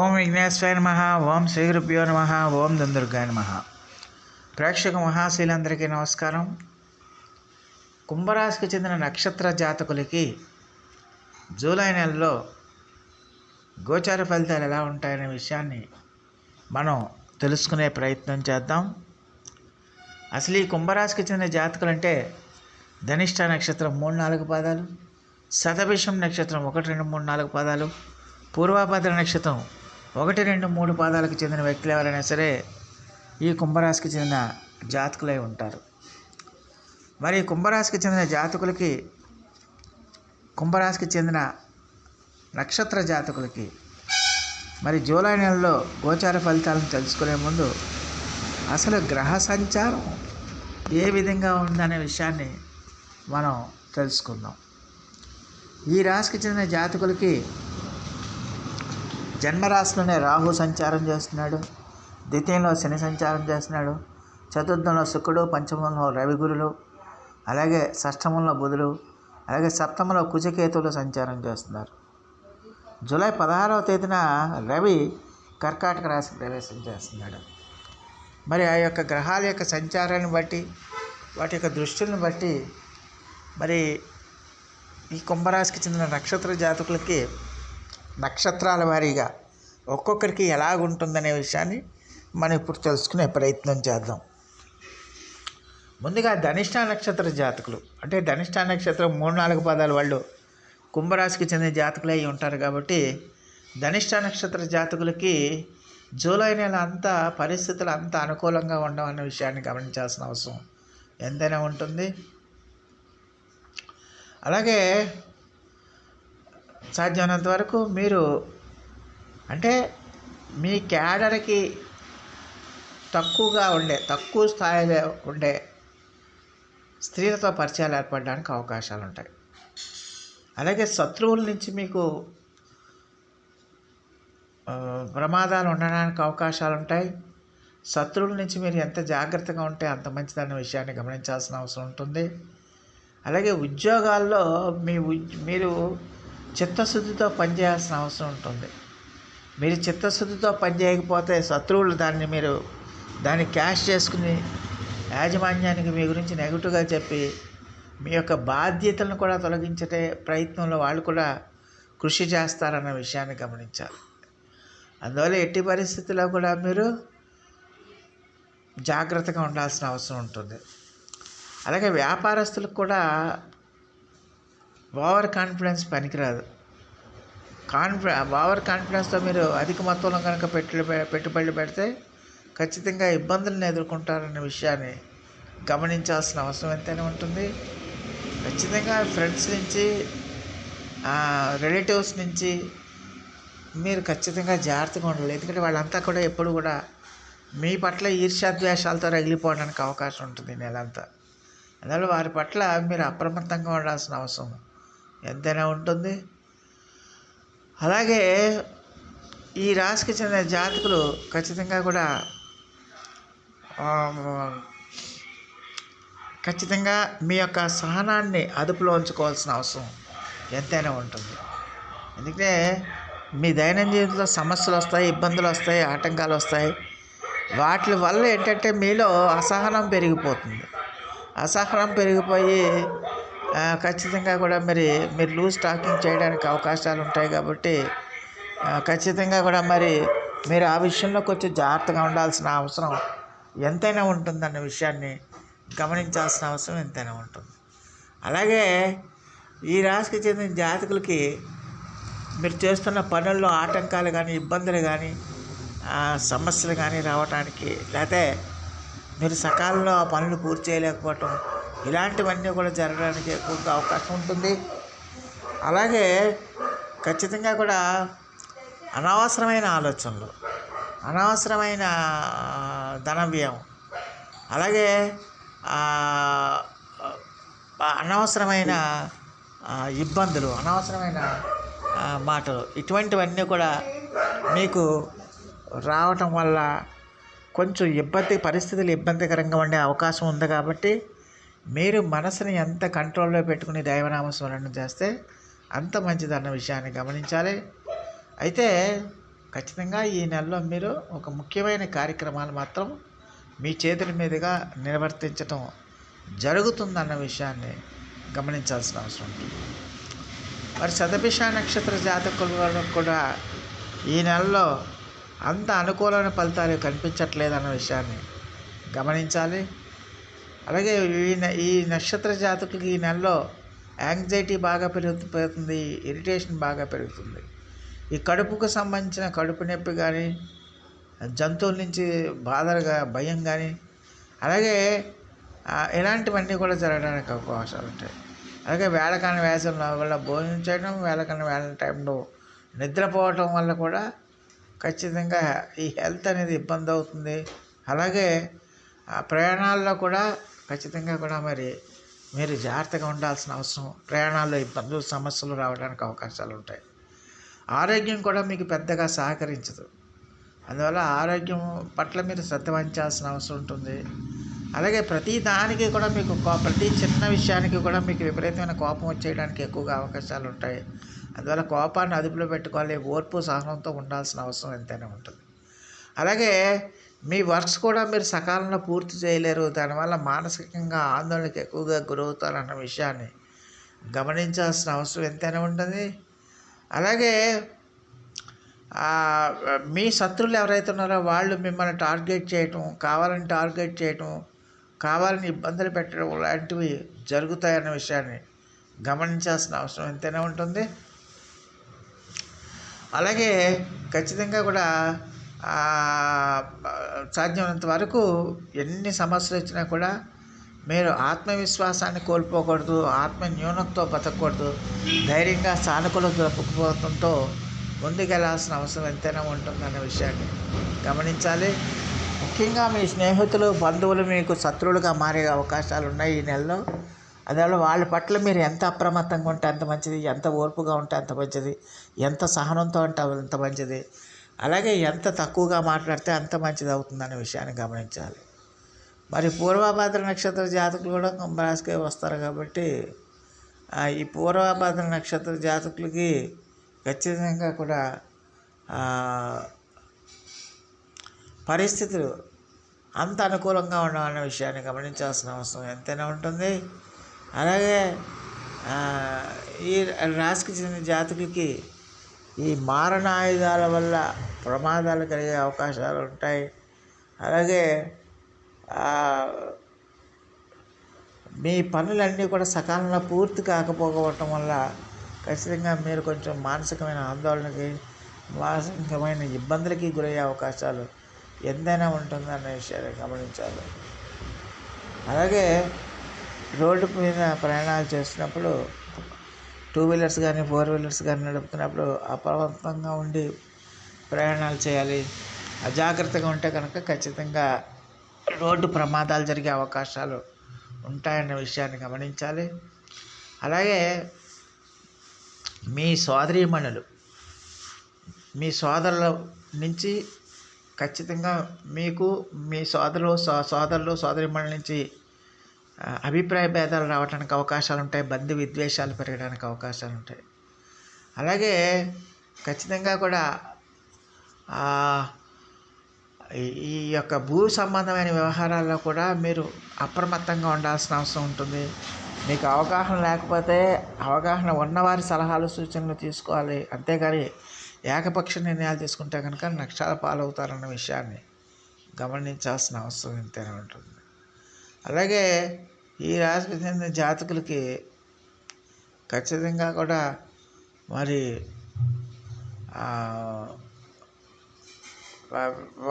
ఓం విఘ్నేశ్వర నమ ఓం శ్రీ గురుభ్యో నమ ఓం దుందుర్గాయ నమ. ప్రేక్షక మహాశీలందరికీ నమస్కారం. కుంభరాశికి చెందిన నక్షత్ర జాతకులకి జూలై నెలలో గోచార ఫలితాలు ఎలా ఉంటాయనే విషయాన్ని మనం తెలుసుకునే ప్రయత్నం చేద్దాం. అసలు ఈ కుంభరాశికి చెందిన జాతకులంటే ధనిష్ట నక్షత్రం మూడు నాలుగు పాదాలు శతభిషం నక్షత్రం ఒకటి రెండు మూడు నాలుగు పాదాలు పూర్వాభద్ర నక్షత్రం ఒకటి రెండు మూడు పాదాలకు చెందిన వ్యక్తులు ఎవరైనా సరే ఈ కుంభరాశికి చెందిన జాతకులై ఉంటారు. మరి కుంభరాశికి చెందిన జాతకులకి కుంభరాశికి చెందిన నక్షత్ర జాతకులకి మరి జూలై నెలలో గోచార ఫలితాలను తెలుసుకునే ముందు అసలు గ్రహ సంచారం ఏ విధంగా ఉందనే విషయాన్ని మనం తెలుసుకుందాం. ఈ రాశికి చెందిన జాతకులకి జన్మరాశిలోనే రాహు సంచారం చేస్తున్నాడు. ద్వితీయంలో శని సంచారం చేస్తున్నాడు. చతుర్థంలో శుక్రుడు పంచమంలో రవిగురులు అలాగే షష్టమంలో బుధుడు అలాగే సప్తమంలో కుజకేతువులు సంచారం చేస్తున్నారు. జూలై పదహారవ తేదీన రవి కర్కాటక రాశి ప్రవేశం చేస్తున్నాడు. మరి ఆ యొక్క గ్రహాల యొక్క సంచారాన్ని బట్టి వాటి యొక్క దృష్టిని బట్టి మరి ఈ కుంభరాశికి చెందిన నక్షత్ర జాతకులకి నక్షత్రాల వారీగా ఒక్కొక్కరికి ఎలాగుంటుందనే విషయాన్ని మనం ఇప్పుడు తెలుసుకునే ప్రయత్నం చేద్దాం. ముందుగా ధనిష్ట నక్షత్ర జాతకులు. అంటే ధనిష్ట నక్షత్రం మూడు నాలుగు పదాల వాళ్ళు కుంభరాశికి చెందిన జాతకులు అయి ఉంటారు కాబట్టి ధనిష్ట నక్షత్ర జాతకులకి జూలై నెల అంతా పరిస్థితులు అంత అనుకూలంగా ఉండవన్న విషయాన్ని గమనించాల్సిన అవసరం ఎంతైనా ఉంటుంది. అలాగే సాధ్యమైనంత వరకు మీరు అంటే మీ క్యాడర్కి తక్కువగా ఉండే తక్కువ స్థాయిలో ఉండే స్త్రీలతో పరిచయాలు ఏర్పడడానికి అవకాశాలు ఉంటాయి. అలాగే శత్రువుల నుంచి మీకు ప్రమాదాలు ఉండడానికి అవకాశాలు ఉంటాయి. శత్రువుల నుంచి మీరు ఎంత జాగ్రత్తగా ఉంటే అంత మంచిదన్న విషయాన్ని గమనించాల్సిన అవసరం ఉంటుంది. అలాగే ఉద్యోగాల్లో మీ ఉ మీరు చిత్తశుద్ధితో పనిచేయాల్సిన అవసరం ఉంటుంది. మీరు చిత్తశుద్ధితో పనిచేయకపోతే శత్రువులు దాన్ని మీరు దాన్ని క్యాష్ చేసుకుని యాజమాన్యానికి మీ గురించి నెగిటివ్గా చెప్పి మీ యొక్క బాధ్యతలను కూడా తొలగించే ప్రయత్నంలో వాళ్ళు కూడా కృషి చేస్తారన్న విషయాన్ని గమనించాలి. అందువల్ల ఎట్టి పరిస్థితుల్లో కూడా మీరు జాగ్రత్తగా ఉండాల్సిన అవసరం ఉంటుంది. అలాగే వ్యాపారస్తులకు కూడా ఓవర్ కాన్ఫిడెన్స్ పనికిరాదు. కాన్ఫి ఓవర్ కాన్ఫిడెన్స్తో మీరు అధిక మొత్తంలో కనుక పెట్టు పెట్టుబడులు పెడితే ఖచ్చితంగా ఇబ్బందులను ఎదుర్కొంటారన్న విషయాన్ని గమనించాల్సిన అవసరం ఎంతైనా ఉంటుంది. ఖచ్చితంగా ఫ్రెండ్స్ నుంచి రిలేటివ్స్ నుంచి మీరు ఖచ్చితంగా జాగ్రత్తగా ఉండాలి. ఎందుకంటే వాళ్ళంతా కూడా ఎప్పుడు కూడా మీ పట్ల ఈర్ష్యాద్వేషాలతో రగిలిపోవడానికి అవకాశం ఉంటుంది ఈ నెలంతా. అందువల్ల వారి పట్ల మీరు అప్రమత్తంగా ఉండాల్సిన అవసరం. ఎంతైనా ఉంటుంది. అలాగే ఈ రాశికి చెందిన జాతకులు ఖచ్చితంగా కూడా ఖచ్చితంగా మీ యొక్క సహనాన్ని అదుపులో ఉంచుకోవాల్సిన అవసరం ఎంతైనా ఉంటుంది. ఎందుకంటే మీ దైనందిన జీవితంలో సమస్యలు వస్తాయి ఇబ్బందులు వస్తాయి ఆటంకాలు వస్తాయి. వాటి వల్ల ఏంటంటే మీలో అసహనం పెరిగిపోతుంది. అసహనం పెరిగిపోయి ఖచ్చితంగా కూడా మరి మీరు లూజ్ టాకింగ్ చేయడానికి అవకాశాలు ఉంటాయి కాబట్టి ఖచ్చితంగా కూడా మరి మీరు ఆ విషయంలో కొంచెం జాగ్రత్తగా ఉండాల్సిన అవసరం ఎంతైనా ఉంటుందన్న విషయాన్ని గమనించాల్సిన అవసరం ఎంతైనా ఉంటుంది. అలాగే ఈ రాశికి చెందిన జాతకులకి మీరు చేస్తున్న పనుల్లో ఆటంకాలు కానీ ఇబ్బందులు కానీ సమస్యలు కానీ రావడానికి లేకపోతే మీరు సకాలంలో ఆ పనులు పూర్తి చేయలేకపోవటం ఇలాంటివన్నీ కూడా జరగడానికి ఎక్కువగా అవకాశం ఉంటుంది. అలాగే ఖచ్చితంగా కూడా అనవసరమైన ఆలోచనలు అనవసరమైన ధనవ్యయం ధన వ్యయం అలాగే అనవసరమైన ఇబ్బందులు అనవసరమైన మాటలు ఇటువంటివన్నీ కూడా మీకు రావటం వల్ల కొంచెం ఇబ్బంది పరిస్థితులు ఇబ్బందికరంగా ఉండే అవకాశం ఉంది కాబట్టి మీరు మనసుని ఎంత కంట్రోల్లో పెట్టుకుని దైవనామ స్మరణ చేస్తే అంత మంచిదన్న విషయాన్ని గమనించాలి. అయితే ఖచ్చితంగా ఈ నెలలో మీరు ఒక ముఖ్యమైన కార్యక్రమాలు మాత్రం మీ చేతుల మీదుగా నిర్వర్తించటం జరుగుతుందన్న విషయాన్ని గమనించాల్సిన అవసరం ఉంటుంది మరి శతభిష నక్షత్ర జాతకులు కూడా ఈ నెలలో అంత అనుకూలమైన ఫలితాలు కనిపించట్లేదన్న విషయాన్ని గమనించాలి. అలాగే ఈ ఈ నక్షత్ర జాతకులకి ఈ నెలలో యాంగ్జైటీ బాగా పెరుగుతుంది ఇరిటేషన్ బాగా పెరుగుతుంది. ఈ కడుపుకు సంబంధించిన కడుపు నొప్పి కానీ జంతువుల నుంచి బాధలుగా భయం కానీ అలాగే ఇలాంటివన్నీ కూడా జరగడానికి అవకాశాలు ఉంటాయి. అలాగే వేళకాని వేసం వల్ల భోజనం చేయడం వేళకాని వేళ టైంలో నిద్రపోవటం వల్ల కూడా ఖచ్చితంగా ఈ హెల్త్ అనేది ఇబ్బంది అవుతుంది. అలాగే ప్రయాణాల్లో కూడా ఖచ్చితంగా కూడా మరి మీరు జాగ్రత్తగా ఉండాల్సిన అవసరం. ప్రయాణాల్లో ఇబ్బందులు సమస్యలు రావడానికి అవకాశాలు ఉంటాయి. ఆరోగ్యం కూడా మీకు పెద్దగా సహకరించదు. అందువల్ల ఆరోగ్యం పట్ల మీరు శ్రద్ధ వహించాల్సిన అవసరం ఉంటుంది. అలాగే ప్రతి దానికి కూడా మీకు కో- ప్రతి చిన్న విషయానికి కూడా మీకు విపరీతమైన కోపం వచ్చేయడానికి ఎక్కువగా అవకాశాలు ఉంటాయి. అందువల్ల కోపాన్ని అదుపులో పెట్టుకోవాలి ఓర్పు సహనంతో ఉండాల్సిన అవసరం ఎంతైనా ఉంటుంది. అలాగే మీ వర్క్స్ కూడా మీరు సకాలంలో పూర్తి చేయలేరు. దానివల్ల మానసికంగా ఆందోళనకి ఎక్కువగా గురవుతారన్న విషయాన్ని గమనించాల్సిన అవసరం ఎంతైనా ఉంటుంది. అలాగే మీ శత్రువులు ఎవరైతే ఉన్నారో వాళ్ళు మిమ్మల్ని టార్గెట్ చేయటం కావాలని టార్గెట్ చేయటం కావాలని ఇబ్బందులు పెట్టడం లాంటివి జరుగుతాయన్న విషయాన్ని గమనించాల్సిన అవసరం ఎంతైనా ఉంటుంది. అలాగే ఖచ్చితంగా కూడా సాధ్యమైనంత వరకు ఎన్ని సమస్యలు వచ్చినా కూడా మీరు ఆత్మవిశ్వాసాన్ని కోల్పోకూడదు ఆత్మ న్యూనతతో బతకూడదు ధైర్యంగా సానుకూల దృక్పథంతో ముందుకెళ్ళాల్సిన అవసరం ఎంతైనా ఉంటుందన్న విషయాన్ని గమనించాలి. ముఖ్యంగా మీ స్నేహితులు బంధువులు మీకు శత్రువులుగా మారే అవకాశాలు ఉన్నాయి ఈ నెలలో. అందువల్ల వాళ్ళ పట్ల మీరు ఎంత అప్రమత్తంగా ఉంటే అంత మంచిది ఎంత ఓర్పుగా ఉంటే అంత మంచిది ఎంత సహనంతో ఉంటే అంత మంచిది. అలాగే ఎంత తక్కువగా మాట్లాడితే అంత మంచిది అవుతుందనే విషయాన్ని గమనించాలి. మరి పూర్వభద్ర నక్షత్ర జాతకులు కూడా కుంభరాశికే వస్తారు కాబట్టి ఈ పూర్వభద్ర నక్షత్ర జాతకులకి ఖచ్చితంగా కూడా పరిస్థితులు అంత అనుకూలంగా ఉండవన్న విషయాన్ని గమనించాల్సిన అవసరం ఎంతైనా ఉంటుంది. అలాగే ఈ రాశికి చెందిన జాతకులకి ఈ మారణాయుధాల వల్ల ప్రమాదాలు కలిగే అవకాశాలు ఉంటాయి. అలాగే మీ పనులన్నీ కూడా సకాలంలో పూర్తి కాకపోవటం వల్ల ఖచ్చితంగా మీరు కొంచెం మానసికమైన ఆందోళనకి మానసికమైన ఇబ్బందులకి గురయ్యే అవకాశాలు ఎంతైనా ఉంటుందన్న విషయాన్ని గమనించాలి. అలాగే రోడ్డు మీద ప్రయాణాలు చేసినప్పుడు టూ వీలర్స్ కానీ ఫోర్ వీలర్స్ కానీ నడుపుతున్నప్పుడు అప్రమత్తంగా ఉండి ప్రయాణాలు చేయాలి. అజాగ్రత్తగా ఉంటే కనుక ఖచ్చితంగా రోడ్డు ప్రమాదాలు జరిగే అవకాశాలు ఉంటాయన్న విషయాన్ని గమనించాలి. అలాగే మీ సోదరీమణులు మీ సోదరుల నుంచి ఖచ్చితంగా మీకు మీ సోదరులు సో- సోదరులు సోదరిమణుల నుంచి అభిప్రాయ భేదాలు రావడానికి అవకాశాలు ఉంటాయి బంధు విద్వేషాలు పెరగడానికి అవకాశాలు ఉంటాయి అలాగే ఖచ్చితంగా కూడా ఈ- ఈ యొక్క భూ సంబంధమైన వ్యవహారాల్లో కూడా మీరు అప్రమత్తంగా ఉండాల్సిన అవసరం ఉంటుంది. మీకు అవగాహన లేకపోతే అవగాహన ఉన్నవారి సలహాలు సూచనలు తీసుకోవాలి. అంతేగాని ఏకపక్ష నిర్ణయాలు తీసుకుంటే కనుక నష్టాల పాలవుతారన్న విషయాన్ని గమనించాల్సిన అవసరం ఎంతైనా ఉంటుంది. అలాగే ఈ రాశికి చెందిన జాతకులకి ఖచ్చితంగా కూడా మరి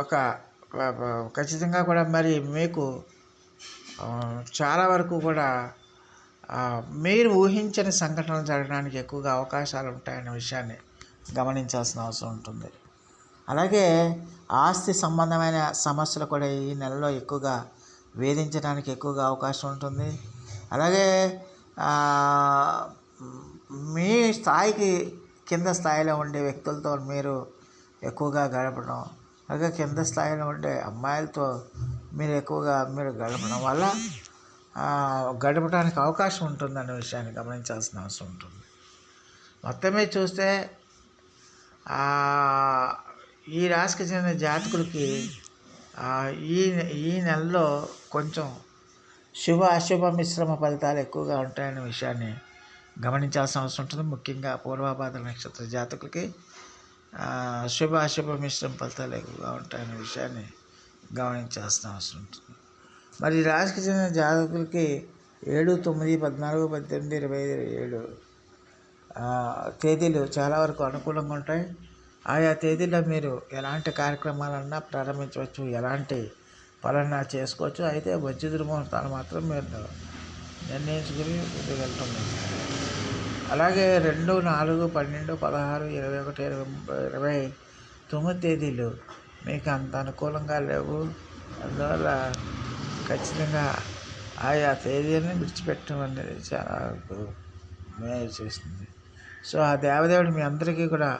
ఒక ఖచ్చితంగా కూడా మరి మీకు చాలా వరకు కూడా మీరు ఊహించని సంఘటనలు జరగడానికి ఎక్కువగా అవకాశాలు ఉంటాయన్న విషయాన్ని గమనించాల్సిన అవసరం ఉంటుంది. అలాగే ఆస్తి సంబంధమైన సమస్యలు కూడా ఈ నెలలో ఎక్కువగా వేధించడానికి ఎక్కువగా అవకాశం ఉంటుంది. అలాగే మీ స్థాయికి కింద స్థాయిలో ఉండే వ్యక్తులతో మీరు ఎక్కువగా గడపడం అలాగే కింద స్థాయిలో ఉండే అమ్మాయిలతో మీరు ఎక్కువగా మీరు గడపడం వల్ల గడపడానికి అవకాశం ఉంటుందనే విషయాన్ని గమనించాల్సిన అవసరం ఉంటుంది. మొత్తమే చూస్తే ఈ రాశికి చెందిన జాతకులకి ఈ ఈ నెలలో కొంచెం శుభ అశుభ మిశ్రమ ఫలితాలు ఎక్కువగా ఉంటాయనే విషయాన్ని గమనించాల్సిన అవసరం ఉంటుంది. ముఖ్యంగా పూర్వాపాద నక్షత్ర జాతకులకి శుభ అశుభ మిశ్రమ ఫలితాలు ఎక్కువగా ఉంటాయనే విషయాన్ని గమనించాల్సిన అవసరం ఉంటుంది. మరి రాశికి చెందిన జాతకులకి ఏడు తొమ్మిది పద్నాలుగు పద్దెనిమిది ఇరవై ఇరవై ఏడు తేదీలు చాలా వరకు అనుకూలంగా ఉంటాయి. ఆయా తేదీలో మీరు ఎలాంటి కార్యక్రమాలన్నా ప్రారంభించవచ్చు ఎలాంటి పనులన్నా చేసుకోవచ్చు అయితే వచ్చి దుర్ముహూర్తాలు మాత్రం మీరు నిర్ణయించుకుని ముందుకు అలాగే రెండు నాలుగు పన్నెండు పదహారు ఇరవై ఒకటి ఇరవై ఇరవై తొమ్మిది తేదీలు మీకు అంత అనుకూలంగా లేవు. అందువల్ల ఖచ్చితంగా ఆయా తేదీలను విడిచిపెట్టడం అనేది చాలా మేలు చేస్తుంది. సో ఆ దేవదేవుడు మీ అందరికీ కూడా